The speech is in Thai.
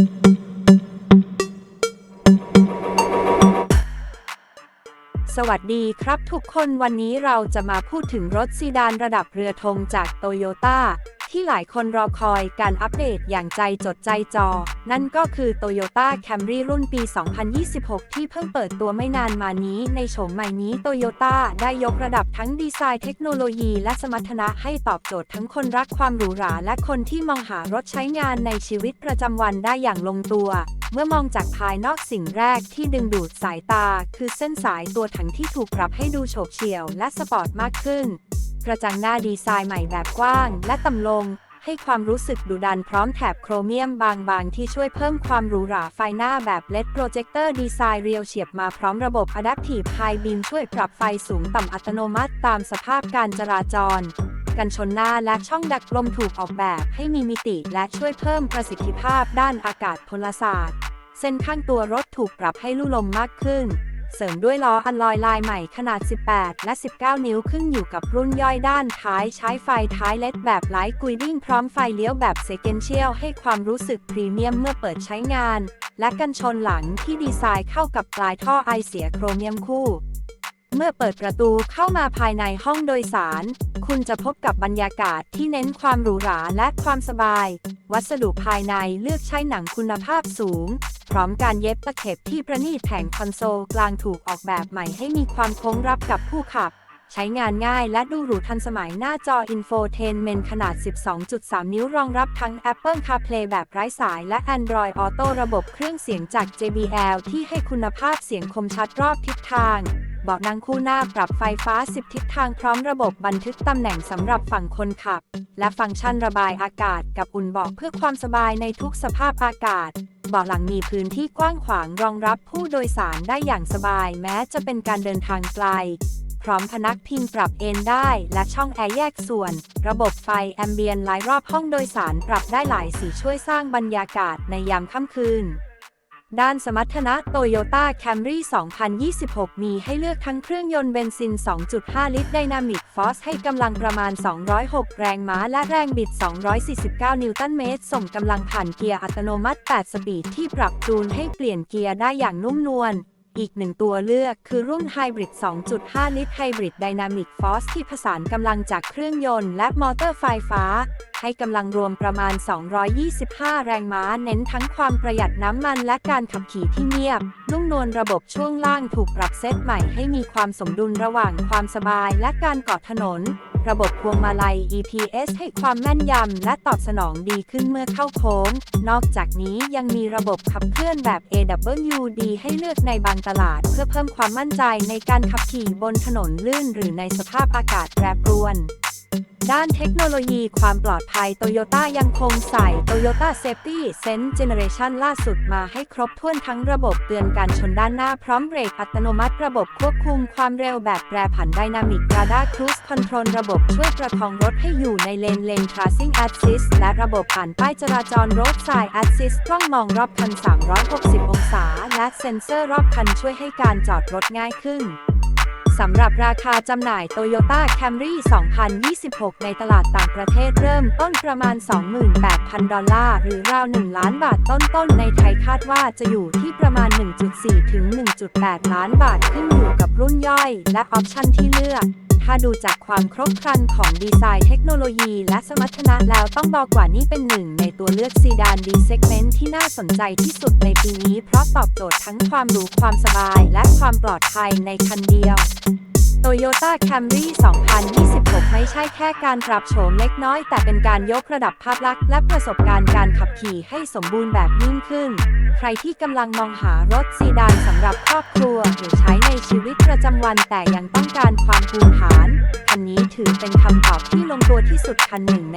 สวัสดีครับทุกคนวันนี้เราจะมาพูดถึงรถซีดานระดับเรือธงจากโตโยต้า ที่หลายคนรอคอยการอัปเดตอย่างใจจดใจจอ นั่นก็คือ Toyota Camry รุ่นปี 2026 ที่เพิ่งเปิดตัวไม่นานมานี้ในโฉมใหม่นี้ Toyota ได้ยกระดับทั้งดีไซน์เทคโนโลยีและสมรรถนะให้ตอบโจทย์ทั้งคนรักความหรูหรา และคนที่มองหารถใช้งานในชีวิตประจำวันได้อย่างลงตัวเมื่อมองจากภายนอกสิ่งแรกที่ดึงดูดสายตา คือเส้นสายตัวถังที่ถูกปรับให้ดูโฉบเฉี่ยวและสปอร์ตมากขึ้น กระจังหน้าดีไซน์ใหม่แบบกว้างและต่ำลง ให้ความรู้สึกดุดันพร้อมแถบโครเมียมบางๆ ที่ช่วยเพิ่มความหรูหราไฟหน้าแบบ LED Projector ดีไซน์เรียวเฉียบมาพร้อมระบบ Adaptive High Beam ช่วยปรับไฟสูงต่ำอัตโนมัติตามสภาพการจราจรกันชนหน้าและช่องดักลมถูกออกแบบให้มีมิติและช่วยเพิ่มประสิทธิภาพด้านอากาศพลศาสตร์ เส้นข้างตัวรถถูกปรับให้ลู่ลมมากขึ้น เสริมด้วยล้ออัลลอยลายใหม่ขนาด 18 และ 19 นิ้วขึ้นอยู่กับรุ่นย่อยด้านท้ายใช้ไฟท้ายเลดแบบไลท์กุยดิ้งพร้อมไฟเลี้ยวแบบเซเกนเชียลให้ความรู้สึกพรีเมียมเมื่อเปิดใช้งาน และกันชนหลังที่ดีไซน์เข้ากับปลายท่อไอเสียโครเมียมคู่ มื่อเปิดประตูเข้ามาภายในห้องโดยสาร คุณจะพบกับบรรยากาศที่เน้นความหรูหราและความสบาย วัสดุภายในเลือกใช้หนังคุณภาพสูง พร้อมการเย็บตะเข็บที่ประณีตแผงคอนโซลกลางถูกออกแบบใหม่ให้มีความโค้งรับกับผู้ขับ ใช้งานง่ายและดูหรูทันสมัยหน้าจอ Infotainment ขนาด 12.3 นิ้วรองรับทั้ง Apple CarPlay แบบไร้สายและ Android Auto ระบบเครื่องเสียงจาก JBL ที่ให้คุณภาพเสียงคมชัดรอบทิศทาง เบาะนั่งคู่หน้าปรับไฟฟ้า 10 ทิศทางพร้อมระบบบันทึกตำแหน่งสำหรับฝั่งคนขับ และฟังก์ชันระบายอากาศกับอุ่นเบาะเพื่อความสบายในทุกสภาพอากาศ เบาะหลังมีพื้นที่กว้างขวางรองรับผู้โดยสารได้อย่างสบาย แม้จะเป็นการเดินทางไกล พร้อมพนักพิงปรับเอนได้ และช่องแอร์แยกส่วน ระบบไฟแอมเบียนหลายรอบห้องโดยสารปรับได้หลายสีช่วยสร้างบรรยากาศในยามค่ำคืน ด้านสมรรถนะ Toyota Camry 2026 มีให้เลือกทั้งเครื่องยนต์เบนซิน 2.5 ลิตรไดนามิกฟอสให้กำลังประมาณ 206 แรงม้าและแรงบิด 249 นิวตันเมตร ส่งกำลังผ่านเกียร์อัตโนมัติ 8 สปีดที่ปรับจูนให้เปลี่ยนเกียร์ได้อย่างนุ่มนวล อีกหนึ่งตัวเลือกคือรุ่น Hybrid 2.5 ลิตร Hybrid Dynamic Force ที่ผสานกำลังจากเครื่องยนต์และมอเตอร์ไฟฟ้า ให้กำลังรวมประมาณ 225 แรงม้า เน้นทั้งความประหยัดน้ำมันและการขับขี่ที่เงียบ นุ่มนวลระบบช่วงล่างถูกปรับเซตใหม่ให้มีความสมดุลระหว่างความสบายและการเกาะถนน ระบบพวงมาลัย EPS ให้ความแม่นยำและตอบสนองดีขึ้นเมื่อเข้าโค้ง นอกจากนี้ยังมีระบบขับเคลื่อนแบบ AWD ให้เลือกในบางตลาด เพื่อเพิ่มความมั่นใจในการขับขี่บนถนนลื่น หรือในสภาพอากาศแปรปรวน ด้านเทคโนโลยีความปลอดภัย Toyota ยังคงใส่ Toyota Safety Sense Generation ล่าสุดมาให้ครบถ้วนทั้งระบบเตือนการชนด้านหน้าพร้อมเบรกอัตโนมัติระบบควบคุมความเร็วแบบแปรผัน Dynamic Radar Cruise Control ระบบช่วยประคองรถให้อยู่ในเลนเลน Tracing Assist และระบบอ่านป้ายจราจร Roadside Assist กล้องมองรอบคัน 360 องศา และเซ็นเซอร์รอบคันช่วยให้การจอดรถง่ายขึ้น สำหรับราคาจำหน่าย Toyota Camry 2026 ในตลาดต่างประเทศเริ่มต้นประมาณ 28,000 ดอลลาร์ หรือราว 1 ล้านบาทต้นๆ ในไทยคาดว่าจะอยู่ที่ประมาณ 1.4 ถึง 1.8 ล้านบาทขึ้นอยู่กับรุ่นย่อย และออปชันที่เลือก ถ้าดูจากความครบครันของดีไซน์เทคโนโลยีและสมรรถนะแล้วต้องบอกว่านี่เป็นหนึ่งในตัวเลือกซีดานดีเซกเมนต์ที่น่าสนใจที่สุดในปีนี้ เพราะตอบโจทย์ทั้งความหรูความสบาย และความปลอดภัยในคันเดียว Toyota Camry 2026 ไม่ใช่แค่การปรับโฉมเล็กน้อย แต่เป็นการยกระดับภาพลักษณ์และประสบการณ์การขับขี่ให้สมบูรณ์แบบยิ่งขึ้น ใครที่กำลังมองหารถซีดานสำหรับครอบครัวหรือใช้ใน ชีวิตประจำวันแต่ยังต้องการความภูมิฐานคันนี้ถือเป็นคำตอบที่ลงตัวที่สุดคันหนึ่งใน